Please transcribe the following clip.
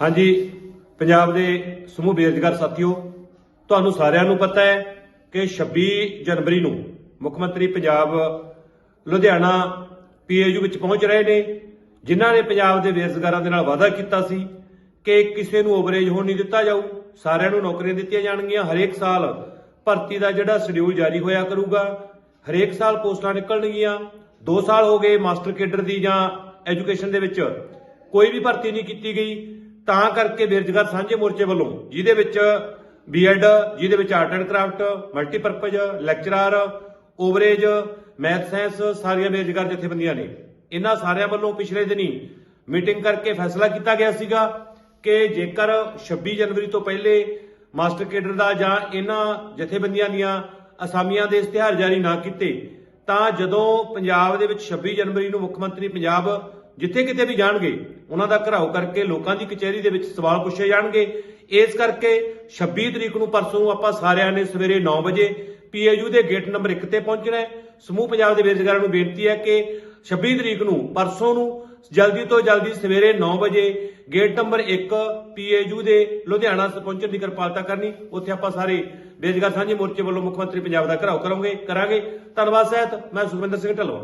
ਹਾਂਜੀ, ਪੰਜਾਬ ਦੇ ਸਮੂਹ ਬੇਰੁਜ਼ਗਾਰ ਸਾਥੀਓ, ਤੁਹਾਨੂੰ ਸਾਰਿਆਂ ਨੂੰ ਪਤਾ ਹੈ ਕਿ 26 ਜਨਵਰੀ ਨੂੰ ਮੁੱਖ ਮੰਤਰੀ ਪੰਜਾਬ ਲੁਧਿਆਣਾ ਪੀਏਯੂ ਵਿੱਚ ਪਹੁੰਚ ਰਹੇ ਨੇ, ਜਿਨ੍ਹਾਂ ਨੇ ਪੰਜਾਬ ਦੇ ਬੇਰੁਜ਼ਗਾਰਾਂ ਦੇ ਨਾਲ ਵਾਅਦਾ ਕੀਤਾ ਸੀ ਕਿ ਕਿਸੇ ਨੂੰ ਓਵਰੇਜ ਹੋਣ ਨਹੀਂ ਦਿੱਤਾ ਜਾਊ। ਸਾਰਿਆਂ ਨੂੰ ਨੌਕਰੀਆਂ ਦਿੱਤੀਆਂ ਜਾਣਗੀਆਂ। ਹਰੇਕ ਸਾਲ ਭਰਤੀ ਦਾ ਜਿਹੜਾ ਸ਼ਡਿਊਲ ਜਾਰੀ ਹੋਇਆ ਕਰੂਗਾ, ਹਰੇਕ ਸਾਲ ਪੋਸਟਾਂ ਨਿਕਲਣਗੀਆਂ। 2 ਸਾਲ ਹੋ ਗਏ ਮਾਸਟਰ ਕੇਡਰ ਦੀ ਜਾਂ ਐਜੂਕੇਸ਼ਨ ਦੇ ਵਿੱਚ ਕੋਈ ਵੀ ਭਰਤੀ ਨਹੀਂ ਕੀਤੀ ਗਈ। ਤਾਂ ਕਰਕੇ ਬੇਰੁਜ਼ਗਾਰ ਸਾਂਝੇ ਮੋਰਚੇ ਵੱਲੋਂ, ਜਿਹਦੇ ਵਿੱਚ ਬੀਐਡ ਜਿਹਦੇ ਵਿੱਚ art and craft multipurpose lecturer overage math science ਸਾਰੀਆਂ ਬੇਰੁਜ਼ਗਾਰ ਜਥੇਬੰਦੀਆਂ ਨੇ। ਇਹਨਾਂ ਸਾਰਿਆਂ ਵੱਲੋਂ ਪਿਛਲੇ ਦਿਨੀ ਮੀਟਿੰਗ ਕਰਕੇ ਫੈਸਲਾ ਕੀਤਾ ਗਿਆ ਸੀਗਾ ਕਿ ਜੇਕਰ 26 ਜਨਵਰੀ ਤੋਂ ਪਹਿਲੇ ਮਾਸਟਰ ਕੇਡਰ ਦਾ ਜਾਂ ਇਹਨਾਂ ਜਥੇਬੰਦੀਆਂ ਦੀਆਂ ਅਸਾਮੀਆਂ ਦੇ ਇਸ਼ਤਿਹਾਰ ਜਾਰੀ ਨਾ ਕੀਤੇ, ਤਾਂ ਜਦੋਂ ਪੰਜਾਬ ਦੇ ਵਿੱਚ 26 ਜਨਵਰੀ ਨੂੰ ਮੁੱਖ ਮੰਤਰੀ ਪੰਜਾਬ ਜਿੱਥੇ ਕਿਤੇ ਵੀ ਜਾਣਗੇ, ਉਹਨਾਂ ਦਾ ਘਰਾਓ ਕਰਕੇ ਲੋਕਾਂ ਦੀ ਕਚਹਿਰੀ ਦੇ ਵਿੱਚ ਸਵਾਲ ਪੁੱਛੇ ਜਾਣਗੇ। ਇਸ ਕਰਕੇ 26 ਤਰੀਕ ਨੂੰ ਪਰਸੋਂ ਆਪਾਂ ਸਾਰਿਆਂ ਨੇ ਸਵੇਰੇ 9 ਵਜੇ ਪੀਏਯੂ ਦੇ ਗੇਟ ਨੰਬਰ 1 ਤੇ ਪਹੁੰਚਣਾ ਹੈ। ਸਮੂਹ ਪੰਜਾਬ ਦੇ ਬੇਰੁਜ਼ਗਾਰਾਂ ਨੂੰ ਬੇਨਤੀ ਹੈ ਕਿ 26 ਤਰੀਕ ਨੂੰ ਪਰਸੋਂ ਨੂੰ ਜਲਦੀ ਤੋਂ ਜਲਦੀ ਸਵੇਰੇ 9 ਵਜੇ ਗੇਟ ਨੰਬਰ 1 ਪੀਏਯੂ ਦੇ ਲੁਧਿਆਣਾ ਪਹੁੰਚਣ ਦੀ ਕਿਰਪਾਲਤਾ ਕਰਨੀ। ਉੱਥੇ ਆਪਾਂ ਸਾਰੇ ਬੇਰੁਜ਼ਗਾਰ ਸਾਂਝੇ ਮੋਰਚੇ ਵੱਲੋਂ ਮੁੱਖ ਮੰਤਰੀ ਪੰਜਾਬ ਦਾ ਘਰਾਓ ਕਰਾਂਗੇ ਕਰਾਂਗੇ। ਧੰਨਵਾਦ ਸਹਿਤ, ਮੈਂ ਸੁਖਵਿੰਦਰ ਸਿੰਘ ਢੱਲਵਾ